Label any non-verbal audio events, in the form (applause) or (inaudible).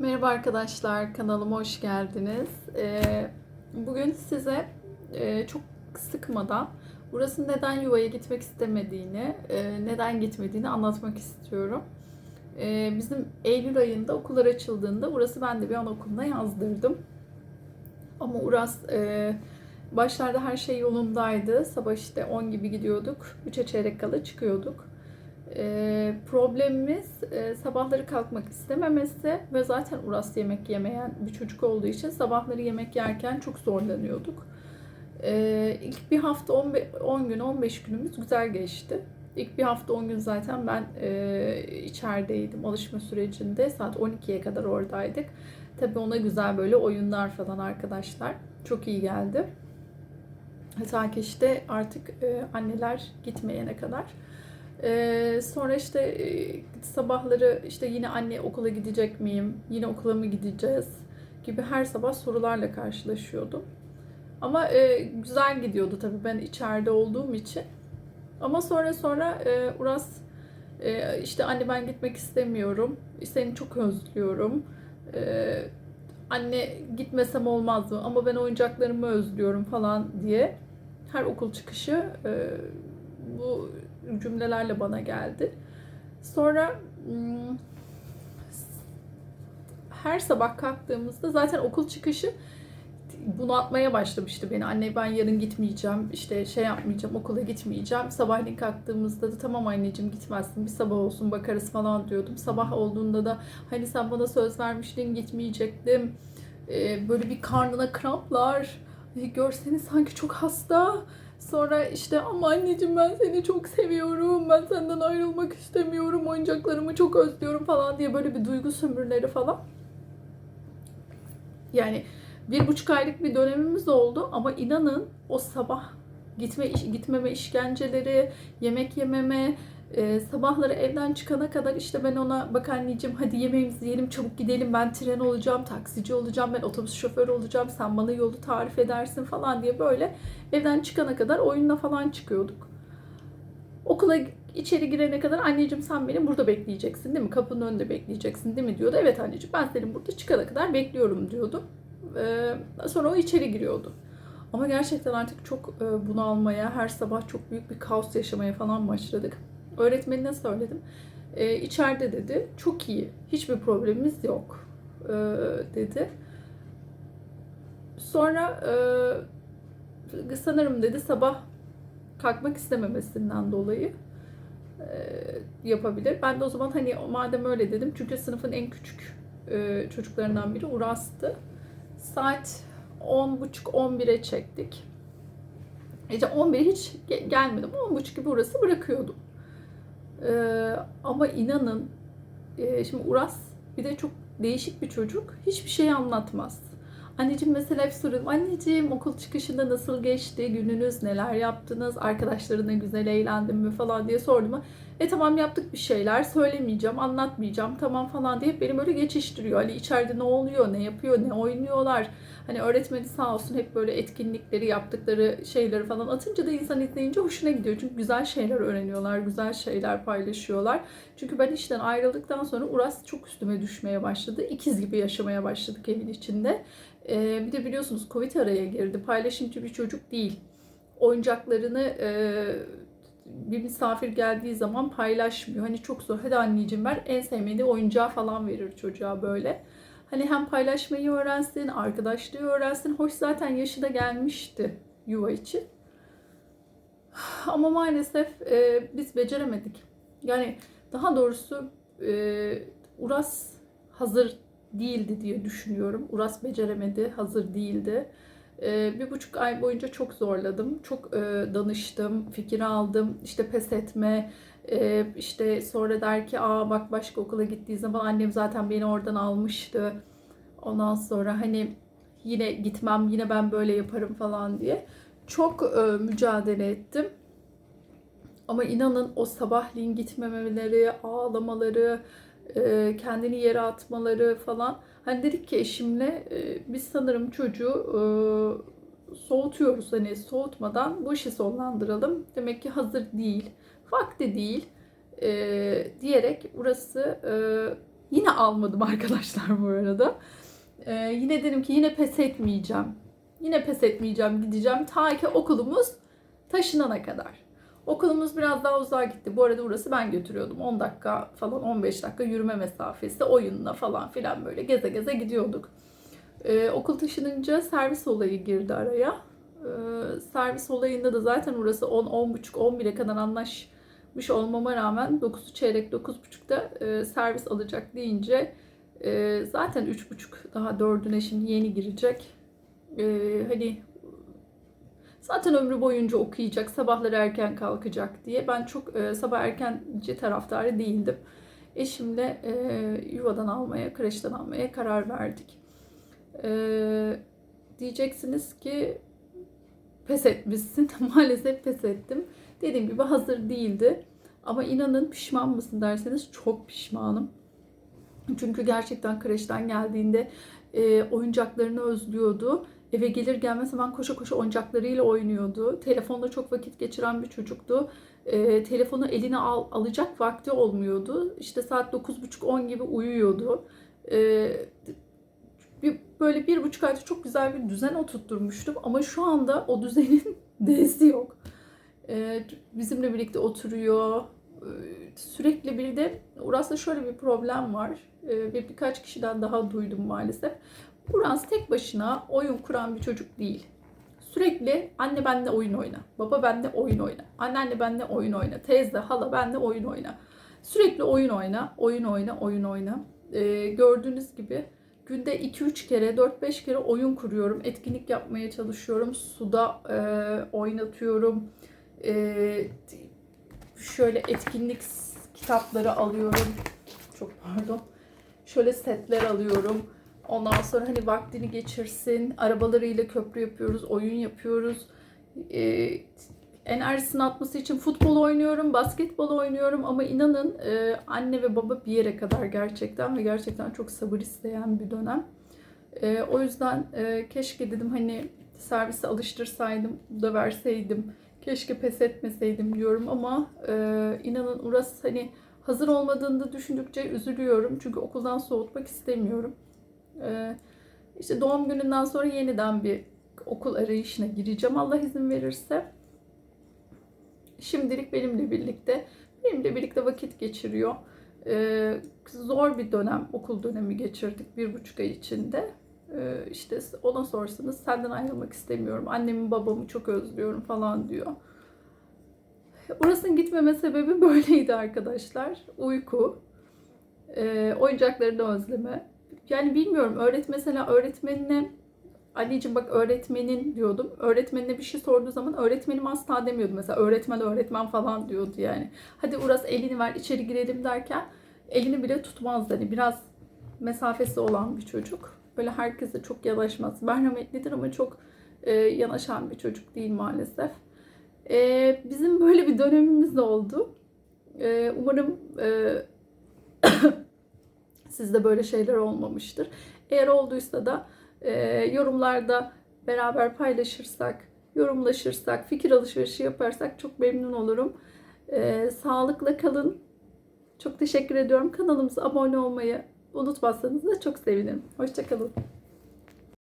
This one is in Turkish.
Merhaba arkadaşlar, kanalıma hoş geldiniz. Ee, bugün size e, çok sıkmadan burası neden yuvaya gitmek istemediğini, e, neden gitmediğini anlatmak istiyorum. E, bizim Eylül ayında okullar açıldığında burası ben de bir anaokuluna yazdırdım. Ama Uras e, başlarda her şey yolundaydı. Sabah işte 10 gibi gidiyorduk, 3'e çeyrek kala çıkıyorduk. E, problemimiz e, sabahları kalkmak istememesi ve zaten Uras yemek yemeyen bir çocuk olduğu için sabahları yemek yerken çok zorlanıyorduk. E, ilk bir hafta 10 gün 15 günümüz güzel geçti. İlk bir hafta 10 gün zaten ben e, içerideydim alışma sürecinde. Saat 12'ye kadar oradaydık. Tabii ona güzel böyle oyunlar falan arkadaşlar. Çok iyi geldi. Ta ki işte artık e, anneler gitmeyene kadar. Ee, sonra işte e, sabahları işte yine anne okula gidecek miyim? Yine okula mı gideceğiz? Gibi her sabah sorularla karşılaşıyordum. Ama e, güzel gidiyordu tabii ben içeride olduğum için. Ama sonra sonra e, Uras e, işte anne ben gitmek istemiyorum. Seni çok özlüyorum. E, anne gitmesem olmaz mı? Ama ben oyuncaklarımı özlüyorum falan diye her okul çıkışı e, bu cümlelerle bana geldi. Sonra hmm, her sabah kalktığımızda zaten okul çıkışı bunu atmaya başlamıştı beni. Anne ben yarın gitmeyeceğim, işte şey yapmayacağım, okula gitmeyeceğim. Sabahleyin kalktığımızda da tamam anneciğim gitmezsin, bir sabah olsun bakarız falan diyordum. Sabah olduğunda da hani sen bana söz vermiştin gitmeyecektim. Ee, böyle bir karnına kramplar. Görseniz sanki çok hasta Sonra işte ama anneciğim ben seni çok seviyorum. Ben senden ayrılmak istemiyorum. Oyuncaklarımı çok özlüyorum falan diye böyle bir duygu sömürüleri falan. Yani bir buçuk aylık bir dönemimiz oldu ama inanın o sabah gitme gitmeme işkenceleri, yemek yememe, e, sabahları evden çıkana kadar işte ben ona bak anneciğim hadi yemeğimizi yiyelim çabuk gidelim ben tren olacağım, taksici olacağım, ben otobüs şoförü olacağım, sen bana yolu tarif edersin falan diye böyle evden çıkana kadar oyunla falan çıkıyorduk. Okula içeri girene kadar anneciğim sen beni burada bekleyeceksin değil mi? Kapının önünde bekleyeceksin değil mi diyordu. Evet anneciğim ben seni burada çıkana kadar bekliyorum diyordu. Ee, sonra o içeri giriyordu. Ama gerçekten artık çok e, bunu almaya, her sabah çok büyük bir kaos yaşamaya falan başladık. Öğretmenine söyledim. E, içeride dedi. Çok iyi. Hiçbir problemimiz yok. E, dedi. Sonra e, sanırım dedi sabah kalkmak istememesinden dolayı e, yapabilir. Ben de o zaman hani madem öyle dedim. Çünkü sınıfın en küçük e, çocuklarından biri Uras'tı. Saat 10.30-11'e çektik. Gece 11'e hiç gelmedim. 10.30 gibi Uras'ı bırakıyordum. Ee, ama inanın e, şimdi Uras bir de çok değişik bir çocuk. Hiçbir şey anlatmaz. Anneciğim mesela hep soruyorum. Anneciğim okul çıkışında nasıl geçti? Gününüz neler yaptınız? Arkadaşlarına güzel eğlendin mi falan diye sordum. E tamam yaptık bir şeyler. Söylemeyeceğim, anlatmayacağım. Tamam falan diye beni böyle geçiştiriyor. Hani içeride ne oluyor, ne yapıyor, ne oynuyorlar. Hani öğretmeni sağ olsun hep böyle etkinlikleri, yaptıkları şeyleri falan atınca da insan izleyince hoşuna gidiyor. Çünkü güzel şeyler öğreniyorlar, güzel şeyler paylaşıyorlar. Çünkü ben işten ayrıldıktan sonra Uras çok üstüme düşmeye başladı. İkiz gibi yaşamaya başladık evin içinde. Ee, bir de biliyorsunuz Covid araya girdi. Paylaşımcı bir çocuk değil. Oyuncaklarını e, bir misafir geldiği zaman paylaşmıyor. Hani çok zor. Hadi anneciğim ver. En sevmediği oyuncağı falan verir çocuğa böyle. Hani hem paylaşmayı öğrensin, arkadaşlığı öğrensin. Hoş zaten yaşı da gelmişti yuva için. (sighs) Ama maalesef e, biz beceremedik. Yani daha doğrusu e, Uras hazır değildi diye düşünüyorum. Uras beceremedi, hazır değildi. Ee, bir buçuk ay boyunca çok zorladım. Çok e, danıştım, fikir aldım. İşte pes etme, e, işte sonra der ki aa bak başka okula gittiği zaman annem zaten beni oradan almıştı. Ondan sonra hani yine gitmem, yine ben böyle yaparım falan diye. Çok e, mücadele ettim. Ama inanın o sabahleyin gitmemeleri, ağlamaları, e, kendini yere atmaları falan. Hani dedik ki eşimle e, biz sanırım çocuğu e, soğutuyoruz. Hani soğutmadan bu işi sonlandıralım. Demek ki hazır değil, vakti değil diyerek burası Yine almadım (laughs) arkadaşlar bu arada. Yine dedim ki yine pes etmeyeceğim. Yine pes etmeyeceğim gideceğim ta ki okulumuz taşınana kadar. Okulumuz biraz daha uzağa gitti. Bu arada burası ben götürüyordum. 10 dakika falan 15 dakika yürüme mesafesi oyunla falan filan böyle geze geze gidiyorduk. Ee, okul taşınınca servis olayı girdi araya. Ee, servis olayında da zaten orası 10, 10.30, 11'e kadar anlaşmış olmama rağmen 9'u çeyrek, 9.30'da e, servis alacak deyince e, zaten 3.30 daha 4'üne şimdi yeni girecek. E, hani zaten ömrü boyunca okuyacak, sabahları erken kalkacak diye. Ben çok e, sabah erkenci taraftarı değildim. Eşimle e, yuvadan almaya, kreşten almaya karar verdik. E, diyeceksiniz ki pes etmişsin. (laughs) Maalesef pes ettim. Dediğim gibi hazır değildi. Ama inanın pişman mısın derseniz çok pişmanım. Çünkü gerçekten kreşten geldiğinde e, oyuncaklarını özlüyordu. Eve gelir gelmez hemen koşa koşa oyuncaklarıyla oynuyordu. Telefonda çok vakit geçiren bir çocuktu. E, telefonu eline al, alacak vakti olmuyordu. İşte saat 9.30-10 gibi uyuyordu. E, bir, böyle bir buçuk ayda çok güzel bir düzen oturtturmuştum. Ama şu anda o düzenin (laughs) D'si yok. E, bizimle birlikte oturuyor. E, sürekli bir de Uras'ta şöyle bir problem var. E, ve birkaç kişiden daha duydum maalesef. Uras tek başına oyun kuran bir çocuk değil. Sürekli anne benle oyun oyna. Baba benle oyun oyna. Anneanne benle oyun oyna. Teyze, hala benle oyun oyna. Sürekli oyun oyna, oyun oyna, oyun oyna. Ee, gördüğünüz gibi günde 2-3 kere, 4-5 kere oyun kuruyorum. Etkinlik yapmaya çalışıyorum. Suda e, oynatıyorum. E, şöyle etkinlik kitapları alıyorum. Çok pardon. Şöyle setler alıyorum. Ondan sonra hani vaktini geçirsin. Arabalarıyla köprü yapıyoruz, oyun yapıyoruz. Ee, enerjisini atması için futbol oynuyorum, basketbol oynuyorum ama inanın e, anne ve baba bir yere kadar gerçekten ve gerçekten çok sabır isteyen bir dönem. E, o yüzden e, keşke dedim hani servise alıştırsaydım da verseydim. Keşke pes etmeseydim diyorum ama e, inanın Uras hani hazır olmadığını düşündükçe üzülüyorum. Çünkü okuldan soğutmak istemiyorum. Ee, işte doğum gününden sonra yeniden bir okul arayışına gireceğim Allah izin verirse. Şimdilik benimle birlikte, benimle birlikte vakit geçiriyor. Ee, zor bir dönem, okul dönemi geçirdik bir buçuk ay içinde. Ee, işte ona sorsanız senden ayrılmak istemiyorum, annemi babamı çok özlüyorum falan diyor. Orasının gitmeme sebebi (laughs) böyleydi arkadaşlar. Uyku, e, oyuncaklarını özleme, yani bilmiyorum öğret mesela öğretmenine anneciğim bak öğretmenin diyordum. Öğretmenine bir şey sorduğu zaman öğretmenim asla demiyordu. Mesela öğretmen öğretmen falan diyordu yani. Hadi Uras elini ver içeri girelim derken elini bile tutmazdı. Hani biraz mesafesi olan bir çocuk. Böyle herkese çok yanaşmaz. Merhametlidir ama çok e, yanaşan bir çocuk değil maalesef. E, bizim böyle bir dönemimiz oldu. E, umarım e, Sizde böyle şeyler olmamıştır. Eğer olduysa da e, yorumlarda beraber paylaşırsak, yorumlaşırsak, fikir alışverişi yaparsak çok memnun olurum. E, sağlıkla kalın. Çok teşekkür ediyorum. Kanalımıza abone olmayı unutmazsanız da çok sevinirim. Hoşçakalın.